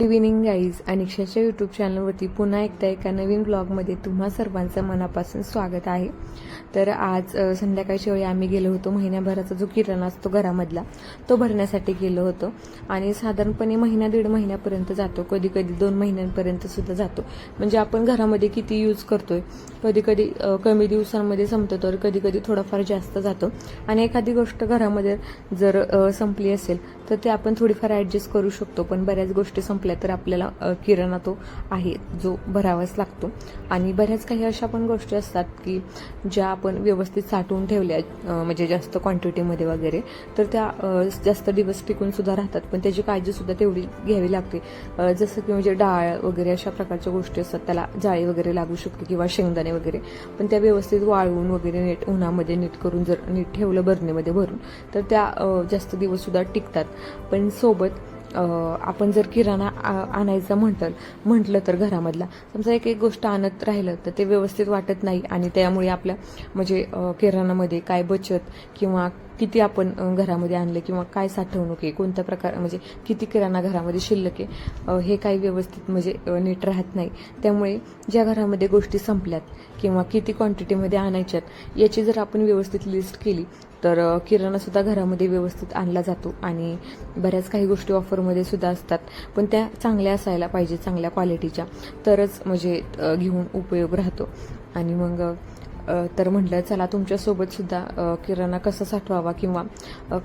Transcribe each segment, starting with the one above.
Good evening guys अनिक्षाच्या YouTube चॅनलवरती पुन्हा एकदा एका नवीन ब्लॉगमध्ये तुम्हा सर्वांचं मनापासून स्वागत आहे. तर आज संध्याकाळच्या वेळी आम्ही गेलो होतो. महिन्याभराचा जो किराणा असतो घरामधला तो भरण्यासाठी गेलो होतो. आणि साधारणपणे महिना दीड महिन्यापर्यंत जातो. कधी कधी दोन महिन्यांपर्यंत सुद्धा जातो. म्हणजे आपण घरामध्ये किती यूज करतोय कधी कधी कमी दिवसांमध्ये संपतो तर कधी कधी थोडाफार जास्त जातो. आणि एखादी गोष्ट घरामध्ये जर संपली असेल तर ते आपण थोडीफार ॲडजस्ट करू शकतो. पण बऱ्याच गोष्टी संपल्या तर आपल्याला किराणा तो आहे जो भरावाच लागतो. आणि बऱ्याच काही अशा पण गोष्टी असतात की ज्या आपण व्यवस्थित साठवून ठेवल्या म्हणजे जास्त क्वांटिटीमध्ये वगैरे तर त्या जास्त दिवस टिकूनसुद्धा राहतात. पण त्याची काळजीसुद्धा तेवढी घ्यावी लागते. जसं की म्हणजे डाळ वगैरे अशा प्रकारच्या गोष्टी असतात. त्याला जाळी वगैरे लागू शकते किंवा शेंगदाणे वगैरे. पण त्या व्यवस्थित वाळवून वगैरे नीट उन्हामध्ये नीट करून जर नीट ठेवलं बरणीमध्ये भरून तर त्या जास्त दिवससुद्धा टिकतात. पण सोबत आपण जर किराणा आ- आणायचं म्हटलं म्हटलं तर घरामधला. समजा एक एक गोष्ट आणत राहिलं तर ते व्यवस्थित वाटत नाही आणि त्यामुळे आपल्या म्हणजे किराणामध्ये काय बचत किंवा किती आपण घरामध्ये आणलं किंवा काय साठवणूक आहे कोणत्या प्रकार म्हणजे किती किराणा घरामध्ये शिल्लक आहे हे काही व्यवस्थित म्हणजे नीट राहत नाही. त्यामुळे ज्या घरामध्ये गोष्टी संपल्यात किंवा किती क्वांटिटीमध्ये आणायच्यात याची जर आपण व्यवस्थित लिस्ट केली तर किराणासुद्धा घरामध्ये व्यवस्थित आणला जातो आणि बऱ्याच काही गोष्टी ऑफरमध्ये सुद्धा असतात. पण त्या चांगल्या असायला पाहिजे चांगल्या क्वालिटीच्या तरच म्हणजे घेऊन उपयोग राहतो. आणि मग तर म्हटलं चला तुमच्यासोबत सुद्धा किराणा कसा साठवावा किंवा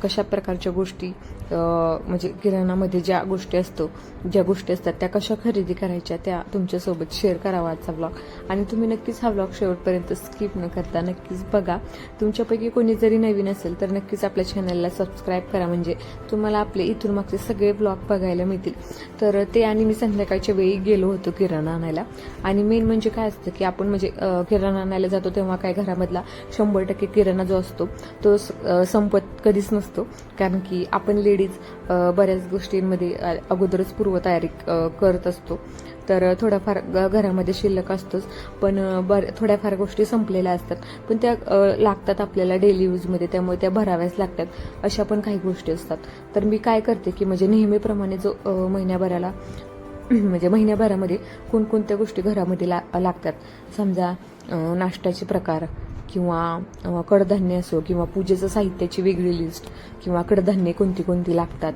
कशा प्रकारच्या गोष्टी म्हणजे किराणामध्ये ज्या गोष्टी असतो ज्या गोष्टी असतात त्या कशा खरेदी करायच्या त्या तुमच्यासोबत शेअर करावा आजचा ब्लॉग आणि तुम्ही नक्कीच हा ब्लॉग शेवटपर्यंत स्किप न करता नक्कीच बघा. तुमच्यापैकी कोणी जरी नवीन असेल तर नक्कीच आपल्या चॅनलला सबस्क्राईब करा. म्हणजे तुम्हाला आपले इथून मागचे सगळे ब्लॉग बघायला मिळतील. तर ते आणि मी संध्याकाळच्या वेळी गेलो होतो किराणा आणायला. आणि मेन म्हणजे काय असतं की आपण म्हणजे किराणा आणायला जातो तेव्हा काय घरामधला शंभर टक्के किराणा जो असतो तो स- संपत कधीच नसतो. कारण की आपण लेडीज बऱ्याच गोष्टींमध्ये अगोदरच पूर्वतयारी करत असतो. तर थोडाफार घरामध्ये शिल्लक असतोच. पण बर थोड्याफार गोष्टी संपलेल्या असतात. पण त्या लागतात आपल्याला डेली यूजमध्ये त्यामुळे त्या भराव्याच लागतात. अशा पण काही गोष्टी असतात. तर मी काय करते की म्हणजे नेहमीप्रमाणे जो महिन्याभराला म्हणजे महिन्याभरामध्ये कोणकोणत्या गोष्टी घरामध्ये ला लागतात. समजा नाश्त्याचे प्रकार किंवा कडधान्य असो किंवा पूजेचं साहित्याची वेगळी लिस्ट किंवा कडधान्ये कोणती कोणती लागतात.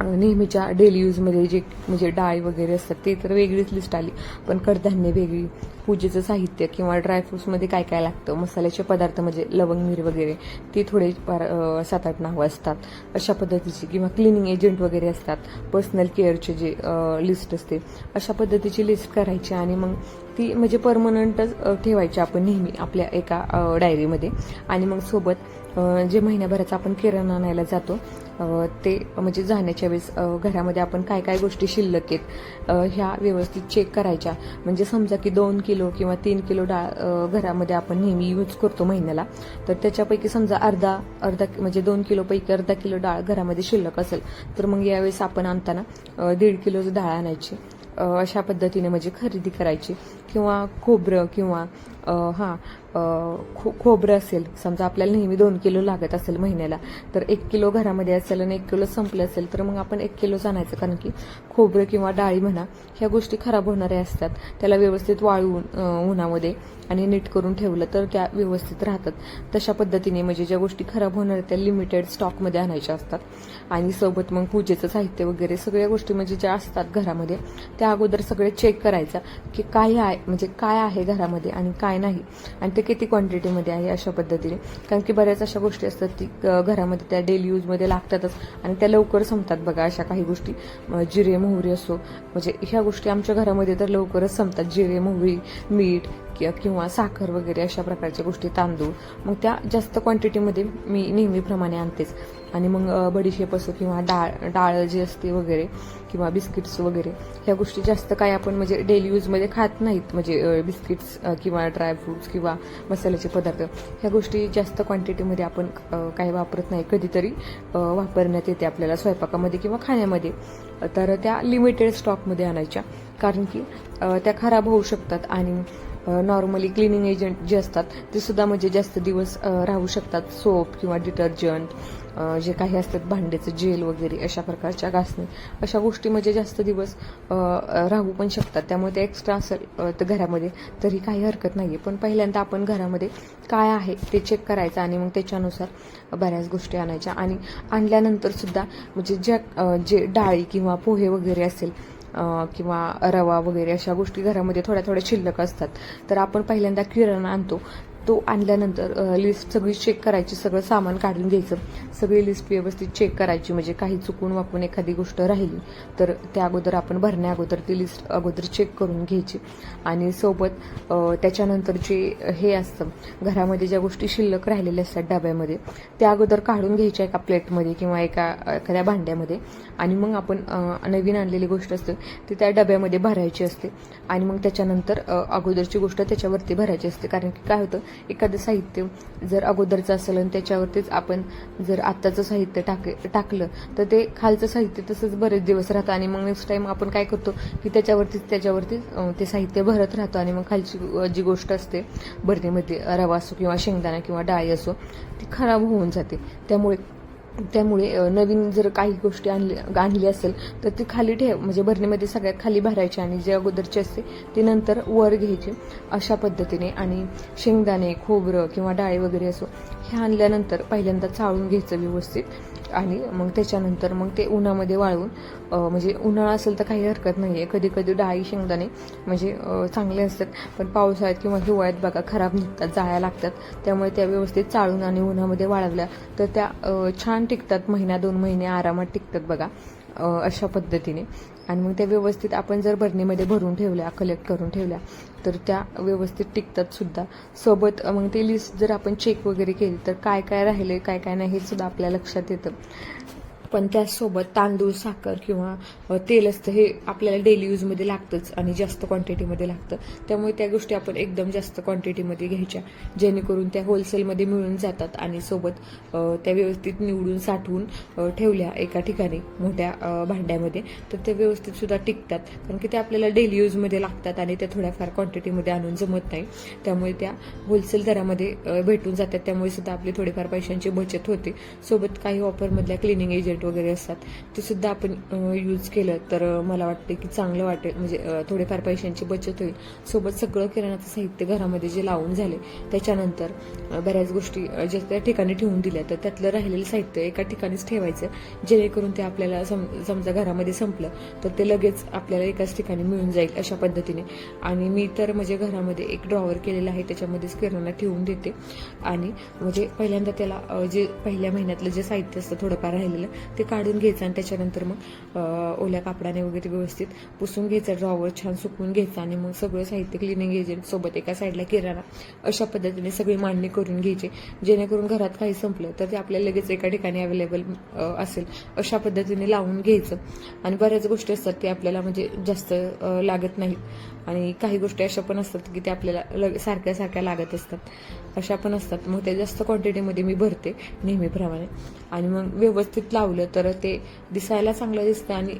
नेहमीच्या डेली यूजमध्ये जे म्हणजे डाळी वगैरे असतात ते तर वेगळीच लिस्ट आली. पण कडधान्य वेगळी पूजेचं साहित्य किंवा ड्रायफ्रूट्समध्ये काय काय लागतं मसाल्याचे पदार्थ म्हणजे लवंग मिर वगैरे ते थोडे फार सात आठ नावं असतात. अशा पद्धतीची किंवा क्लिनिंग एजंट वगैरे असतात पर्सनल केअरचे जे लिस्ट असते अशा पद्धतीची लिस्ट करायची आणि मग ती म्हणजे परमनंटच ठेवायची आपण नेहमी आपल्या एका डायरीमध्ये आणि मग सोबत जे महिन्याभराचा आपण किराणा आणायला जातो ते म्हणजे जाण्याच्या वेळेस घरामध्ये आपण काय काय गोष्टी शिल्लक आहेत ह्या व्यवस्थित चेक करायच्या. म्हणजे समजा की दोन किलो किंवा तीन किलो डाळ घरामध्ये आपण नेहमी यूज करतो महिन्याला. तर त्याच्यापैकी समजा अर्धा अर्धा म्हणजे दोन किलोपैकी अर्धा किलो डाळ घरामध्ये शिल्लक असेल तर मग यावेळेस आपण आणताना दीड किलोचं डाळ आणायची. अशा पद्धतीने म्हणजे खरेदी करायची. किंवा खोबरं किंवा हां खो खोबरं असेल समजा आपल्याला नेहमी दोन किलो लागत असेल महिन्याला तर एक किलो घरामध्ये असेल आणि एक किलो संपलं असेल तर मग आपण एक किलोच आणायचं. कारण की खोबरं किंवा डाळी म्हणा ह्या गोष्टी खराब होणाऱ्या असतात. त्याला व्यवस्थित वाळवून उन्हामध्ये आणि नीट करून ठेवलं तर त्या व्यवस्थित राहतात. तशा पद्धतीने म्हणजे ज्या गोष्टी खराब होणार त्या लिमिटेड स्टॉकमध्ये आणायच्या असतात. आणि सोबत मग पूजेचं साहित्य वगैरे सगळ्या गोष्टी म्हणजे ज्या असतात घरामध्ये त्या अगोदर सगळे चेक करायचं की काय आहे म्हणजे काय आहे घरामध्ये आणि काय नाही. आणि ते किती क्वांटिटीमध्ये आहे अशा पद्धतीने. कारण की बऱ्याच अशा गोष्टी असतात ती घरामध्ये त्या डेली यूजमध्ये लागतातच आणि त्या लवकर संपतात बघा अशा काही गोष्टी. जिरे मोहरी असो. म्हणजे ह्या गोष्टी आमच्या घरामध्ये तर लवकरच संपतात. जिरे मोहरी मीठ किंवा साखर वगैरे अशा प्रकारच्या गोष्टी तांदूळ मग त्या जास्त क्वांटिटीमध्ये मी नेहमीप्रमाणे आणतेच. आणि मग बडीशेप असो किंवा डाळ डाळ जी असते वगैरे किंवा बिस्किट्स वगैरे ह्या गोष्टी जास्त काय आपण म्हणजे डेली यूजमध्ये खात नाहीत. म्हणजे बिस्किट्स किंवा ड्रायफ्रुट्स किंवा मसाल्याचे पदार्थ ह्या गोष्टी जास्त क्वांटिटीमध्ये आपण काही वापरत नाही. कधीतरी वापरण्यात येते आपल्याला स्वयंपाकामध्ये किंवा खाण्यामध्ये. तर त्या लिमिटेड स्टॉकमध्ये आणायच्या. कारण की त्या खराब होऊ शकतात आणि नॉर्मली क्लिनिंग एजंट जे असतात ते सुद्धा म्हणजे जास्त दिवस राहू शकतात. सोप किंवा डिटर्जंट जे काही असतात भांड्याचं जेल वगैरे अशा प्रकारच्या घासणी अशा गोष्टी म्हणजे जास्त दिवस राहू पण शकतात. त्यामुळे ते एक्स्ट्रा असेल तर घरामध्ये तरी काही हरकत नाही आहे पण पहिल्यांदा आपण घरामध्ये काय आहे ते चेक करायचं आणि मग त्याच्यानुसार बऱ्याच गोष्टी आणायच्या. आणि आणल्यानंतर सुद्धा म्हणजे ज्या जे डाळी किंवा पोहे वगैरे असेल किंवा रवा वगैरे अशा गोष्टी घरामध्ये थोड्या थोड्या शिल्लक असतात. तर आपण पहिल्यांदा किराणा आणतो. तो आणल्यानंतर लिस्ट सगळी चेक करायची सगळं सामान काढून घ्यायचं. सगळी लिस्ट व्यवस्थित चेक करायची म्हणजे काही चुकून वाकून एखादी गोष्ट राहिली तर त्या अगोदर आपण भरण्या अगोदर ती लिस्ट अगोदर चेक करून घ्यायची. आणि सोबत त्याच्यानंतर जे हे असतं घरामध्ये ज्या गोष्टी शिल्लक राहिलेल्या असतात डब्यामध्ये त्या अगोदर काढून घ्यायच्या एका प्लेटमध्ये किंवा एका एखाद्या भांड्यामध्ये. आणि मग आपण नवीन आणलेली गोष्ट असते ती त्या डब्यामध्ये भरायची असते. आणि मग त्याच्यानंतर अगोदरची गोष्ट त्याच्यावरती भरायची असते. कारण की काय होतं एखादं साहित्य जर अगोदरचं असेल आणि त्याच्यावरतीच आपण जर आत्ताचं साहित्य टाक टाकलं तर ते खालचं साहित्य तसंच बरेच दिवस राहतं. आणि मग नेक्स्ट टाइम आपण काय करतो की त्याच्यावरतीच त्याच्यावरतीच ते साहित्य भरत राहतो. आणि मग खालची जी गोष्ट असते भरणीमध्ये रवा असो किंवा शेंगदाणा किंवा डाळी असो ती खराब होऊन जाते. त्यामुळे त्यामुळे नवीन जर काही गोष्टी आणली आणली असेल तर ती खाली ठेव म्हणजे भरणीमध्ये सगळ्यात खाली भरायची आणि जे अगोदरची असते ती नंतर वर घ्यायची. अशा पद्धतीने आणि शेंगदाणे खोबरं किंवा डाळी वगैरे असो हे आणल्यानंतर पहिल्यांदा चाळून घ्यायचं व्यवस्थित. आणि मग त्याच्यानंतर मग ते उन्हामध्ये वाळवून म्हणजे उन्हाळा असेल तर काही हरकत नाही आहे कधी कधी डाळी शेंगदाणे म्हणजे चांगले असतात. पण पावसाळ्यात किंवा हिवाळ्यात बघा खराब निघतात जाळ्या लागतात. त्यामुळे त्या व्यवस्थित चाळून आणि उन्हामध्ये वाळवल्या तर त्या छान टिकतात. महिना दोन महिने आरामात टिकतात बघा अशा पद्धतीने. आणि मग त्या व्यवस्थित आपण जर भरणीमध्ये भरून ठेवल्या कलेक्ट करून ठेवल्या तर त्या व्यवस्थित टिकतात सुद्धा. सोबत मग ते लिस्ट जर आपण चेक वगैरे केली तर काय काय राहिले काय काय नाही हे सुद्धा आपल्या लक्षात येतं. पण त्याचसोबत तांदूळ साखर किंवा तेल असतं हे आपल्याला डेली यूजमध्ये लागतंच आणि जास्त क्वांटिटीमध्ये लागतं. त्यामुळे त्या गोष्टी आपण एकदम जास्त क्वांटिटीमध्ये घ्यायच्या जेणेकरून त्या होलसेलमध्ये मिळून जातात आणि सोबत त्या व्यवस्थित निवडून साठवून ठेवल्या एका ठिकाणी मोठ्या भांड्यामध्ये तर ते व्यवस्थितसुद्धा टिकतात. कारण की ते आपल्याला डेली यूजमध्ये लागतात आणि त्या थोड्याफार क्वांटिटीमध्ये आणून जमत नाही. त्यामुळे त्या होलसेल दरामध्ये भेटून जातात. त्यामुळे सुद्धा आपली थोडीफार पैशांची बचत होते. सोबत काही ऑफरमधल्या क्लिनिंग एजंट वगैरे असतात ते सुद्धा आपण यूज केलं तर मला वाटते की चांगलं वाटेल. म्हणजे थोडेफार पैशांची बचत होईल. सोबत सगळं किराणाचं साहित्य घरामध्ये जे लावून झाले त्याच्यानंतर बऱ्याच गोष्टी ज्या त्या ठिकाणी ठेवून दिल्या तर त्यातलं राहिलेलं साहित्य एका ठिकाणीच ठेवायचं जेणेकरून ते आपल्याला सम समजा घरामध्ये संपलं तर ते लगेच आपल्याला एकाच ठिकाणी मिळून जाईल अशा पद्धतीने. आणि मी तर म्हणजे घरामध्ये एक ड्रॉवर केलेला आहे त्याच्यामध्येच किराणा ठेवून देते. आणि म्हणजे पहिल्यांदा त्याला जे पहिल्या महिन्यातलं जे साहित्य असतं थोडंफार राहिलेलं ते काढून घ्यायचं आणि त्याच्यानंतर मग ओल्या कापडाने वगैरे व्यवस्थित पुसून घ्यायचं ड्रॉवर छान सुकवून घ्यायचं आणि मग सगळं साहित्य क्लिनिंग एजंट सोबत एका साईडला किराणा अशा पद्धतीने सगळी मांडणी करून घ्यायची. जेणेकरून घरात काही संपलं तर ते आपल्याला लगेच एका ठिकाणी अवेलेबल असेल. अशा पद्धतीने लावून घ्यायचं. आणि बऱ्याच गोष्टी असतात ते आपल्याला म्हणजे जास्त लागत नाहीत. आणि काही गोष्टी अशा पण असतात की ते आपल्याला लग सारख्या सारख्या लागत असतात. अशा पण असतात. मग ते जास्त क्वांटिटीमध्ये मी भरते नेहमीप्रमाणे. आणि मग व्यवस्थित लावलं तर ते दिसायला चांगलं दिसतं आणि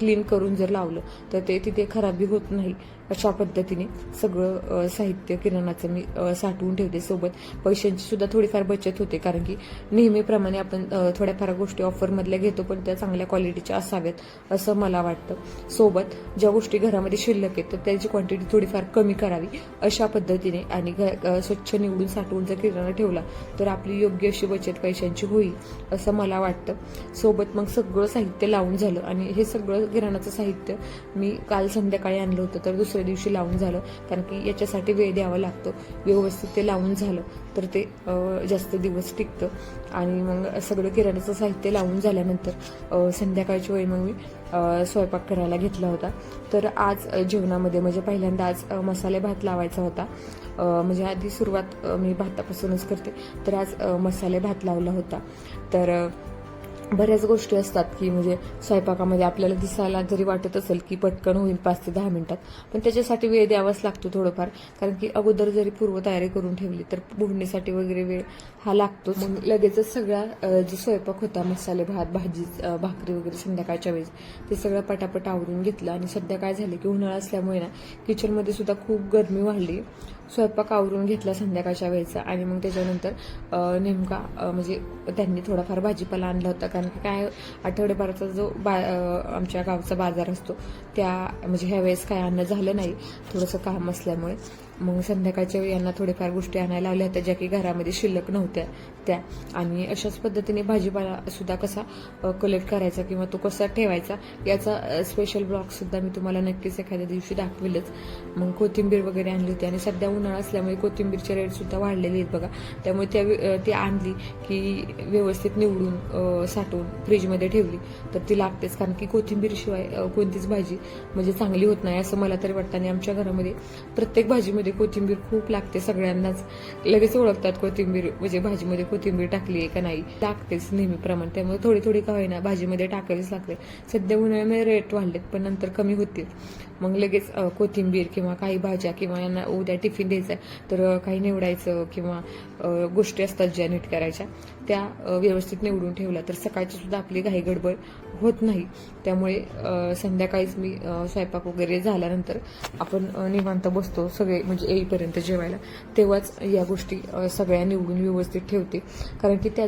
क्लीन करून जर लावलं तर ते तिथे खराबी होत नाही. अशा पद्धतीने सगळं साहित्य किराणाचं मी साठवून ठेवते सोबत. पैशांची सुद्धा थोडीफार बचत होते कारण की नेहमीप्रमाणे आपण थोड्याफार गोष्टी ऑफरमधल्या घेतो पण त्या चांगल्या क्वालिटीच्या असाव्यात असं मला वाटतं. सोबत ज्या गोष्टी घरामध्ये शिल्लक आहेत तर त्याची क्वांटिटी थोडीफार कमी करावी अशा पद्धतीने आणि घ- स्वच्छ निवडून साठवून जर किराणा ठेवला तर आपली योग्य अशी बचत पैशांची होईल असं मला वाटतं. सोबत मग सगळं साहित्य लावून झालं आणि हे सगळं किराणाचं साहित्य मी काल संध्याकाळी आणलं होतं तर दुसऱ्या दिवशी लावून झालं. कारण की याच्यासाठी वेळ द्यावा लागतो. व्यवस्थित ते लावून झालं तर ते जास्त दिवस टिकतं. आणि मग सगळं किराण्याचं साहित्य लावून झाल्यानंतर संध्याकाळच्या संध्याकाळची वेळी मग मी स्वयंपाक करायला घेतला होता. तर आज जेवणामध्ये म्हणजे पहिल्यांदा आज मसाले भात लावायचा होता. म्हणजे आधी सुरुवात मी भातापासूनच करते. तर आज मसाले भात लावला होता. तर बऱ्याच गोष्टी असतात की म्हणजे स्वयंपाकामध्ये आपल्याला दिसायला जरी वाटत असेल की पटकन होईल पाच ते दहा मिनिटात पण त्याच्यासाठी वेळ द्यावाच लागतो थोडंफार. कारण की अगोदर जरी पूर्वतयारी करून ठेवली तर फोडणीसाठी वगैरे वेळ हा लागतो मग लगेचच सगळा जो स्वयंपाक होता मसाले भात भाजी भाकरी वगैरे संध्याकाळच्या वेळेस ते सगळं पटापट आवरून घेतलं. आणि सध्या काय झालं की उन्हाळा असल्यामुळे ना किचनमध्ये सुद्धा खूप गरमी वाढली. स्वयंपाक आवरून घेतला संध्याकाळच्या वेळेचा. आणि मग त्याच्यानंतर नेमका म्हणजे त्यांनी थोडाफार भाजीपाला आणला होता. कारण की काय आठवडेभराचा जो बा आमच्या गावचा बाजार असतो त्या म्हणजे ह्या वेळेस काय आणणं झालं नाही. थोडंसं काम असल्यामुळे. मग संध्याकाळच्या वेळी यांना थोडेफार गोष्टी आणायला लावल्या होत्या ज्या की घरामध्ये शिल्लक नव्हत्या त्या. आणि अशाच पद्धतीने भाजीपाला सुद्धा कसा कलेक्ट करायचा किंवा तो कसा ठेवायचा याचा स्पेशल ब्लॉग सुद्धा मी तुम्हाला नक्कीच एखाद्या दिवशी दाखवेलच. मग कोथिंबीर वगैरे आणली होती. आणि सध्या उन्हाळा असल्यामुळे कोथिंबीरचे रेटसुद्धा वाढलेले आहेत बघा. त्यामुळे त्या ती आणली की व्यवस्थित निवडून साठवून फ्रीजमध्ये ठेवली. तर ती लागतेच कारण की कोथिंबीरशिवाय कोणतीच भाजी म्हणजे चांगली होत नाही असं मला तरी वाटतं. आणि आमच्या घरामध्ये प्रत्येक भाजीमध्ये कोथिंबीर खूप लागते सगळ्यांनाच. लगेच ओळखतात कोथिंबीर म्हणजे भाजीमध्ये कोथिंबीर टाकली आहे का नाही. लागतेच नेहमीप्रमाणे त्यामुळे थोडी थोडी का होईना भाजीमध्ये टाकायलाच लागते. सध्या उन्हाळ्यामध्ये रेट वाढलेत पण नंतर कमी होतील. मग लगेच कोथिंबीर किंवा काही भाज्या किंवा यांना उद्या टिफिन द्यायचा आहे तर काही निवडायचं किंवा गोष्टी असतात ज्या नीट करायच्या त्या व्यवस्थित निवडून ठेवल्या तर सकाळची सुद्धा आपली घाई गडबड होत नाही. त्यामुळे संध्याकाळीच मी स्वयंपाक वगैरे झाल्यानंतर आपण निवांत बसतो सगळे म्हणजे येईपर्यंत जेवायला. तेव्हाच या गोष्टी सगळ्या निवडून व्यवस्थित ठेवते. कारण की त्या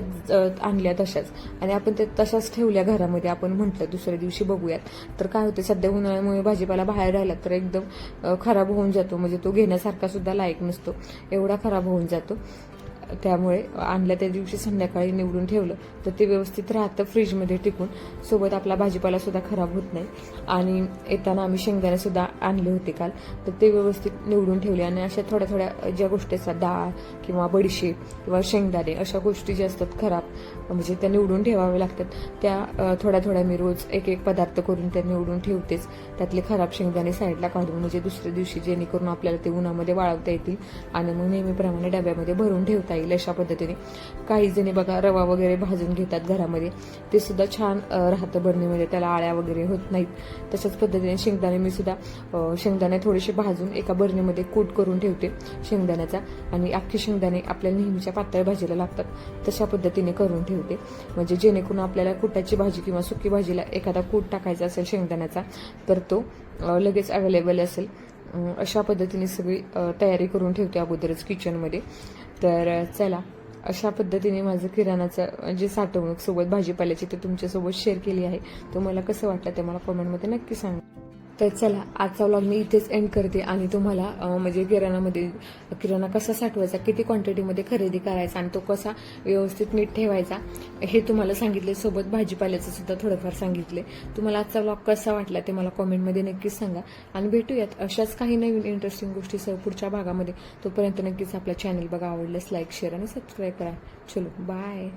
आणल्या तशाच. आणि आपण त्या तशाच ठेवल्या घरामध्ये. आपण म्हटलं दुसऱ्या दिवशी बघूयात. तर काय होते सध्या उन्हाळ्यामुळे भाजीपाला बाहेर राहिला तर एकदम खराब होऊन जातो. म्हणजे तो घेण्यासारखा सुद्धा लायक नसतो. एवढा खराब होऊन जातो. त्यामुळे आणल्या त्या दिवशी संध्याकाळी निवडून ठेवलं. तर ते व्यवस्थित राहतं फ्रीजमध्ये टिकून. सोबत आपला भाजीपालासुद्धा खराब होत नाही. आणि येताना आम्ही शेंगदाणेसुद्धा आणले होते काल. तर ते व्यवस्थित निवडून ठेवले. आणि अशा थोड्या थोड्या ज्या गोष्टी असतात डाळ किंवा बडीशेप किंवा शेंगदाणे अशा गोष्टी ज्या असतात खराब म्हणजे त्या निवडून ठेवाव्या लागतात. त्या थोड्या थोड्या मी रोज एक एक पदार्थ करून त्या निवडून ठेवतेच. त्यातले खराब शेंगदाणे साईडला काढून म्हणजे दुसऱ्या दिवशी जेणेकरून आपल्याला ते उन्हामध्ये वाळवता येतील आणि मग नेहमीप्रमाणे डब्यामध्ये भरून ठेवता येईल अशा पद्धतीने. काही जणी बघा रवा वगैरे भाजून घेतात घरामध्ये. ते सुद्धा छान राहतं बरणीमध्ये. त्याला आळ्या वगैरे होत नाहीत. तशाच पद्धतीने शेंगदाणे मी सुद्धा शेंगदाणे थोडेसे भाजून एका बरणीमध्ये कूट करून ठेवते शेंगदाण्याचा. आणि अख्खे शेंगदाणे आपल्याला नेहमीच्या पातळ भाजीला लागतात. तशा पद्धतीने करून ठेवते. म्हणजे जेणेकरून आपल्याला कुटाची भाजी किंवा सुकी भाजीला एखादा कूट टाकायचा असेल शेंगदाण्याचा तर तो लगेच अवेलेबल असेल. अशा पद्धतीने सगळी तयारी करून ठेवते अगोदरच किचनमध्ये तर चला अशा पद्धतीने माझं किराणाचं जे साठवणूक सोबत भाजीपाल्याची ते तुमच्यासोबत शेअर केली आहे. तुम्हाला कसं वाटलं ते मला कमेंटमध्ये नक्की सांगा. तर चला आजचा व्लॉग मी इथेच एंड करते आणि तुम्हाला म्हणजे किराणामध्ये किराणा कसा साठवायचा किती क्वांटिटीमध्ये खरेदी करायचा आणि तो कसा व्यवस्थित नीट ठेवायचा हे तुम्हाला सांगितले. सोबत भाजीपाल्याचं सुद्धा थोडंफार सांगितले. तुम्हाला आजचा व्लॉग कसा वाटला ते मला कॉमेंटमध्ये नक्कीच सांगा. आणि भेटूयात अशाच काही नवीन इंटरेस्टिंग गोष्टीसह पुढच्या भागामध्ये. तोपर्यंत नक्कीच आपला चॅनल बघा आवडल्यास लाईक शेअर आणि सबस्क्राईब करा. चलो बाय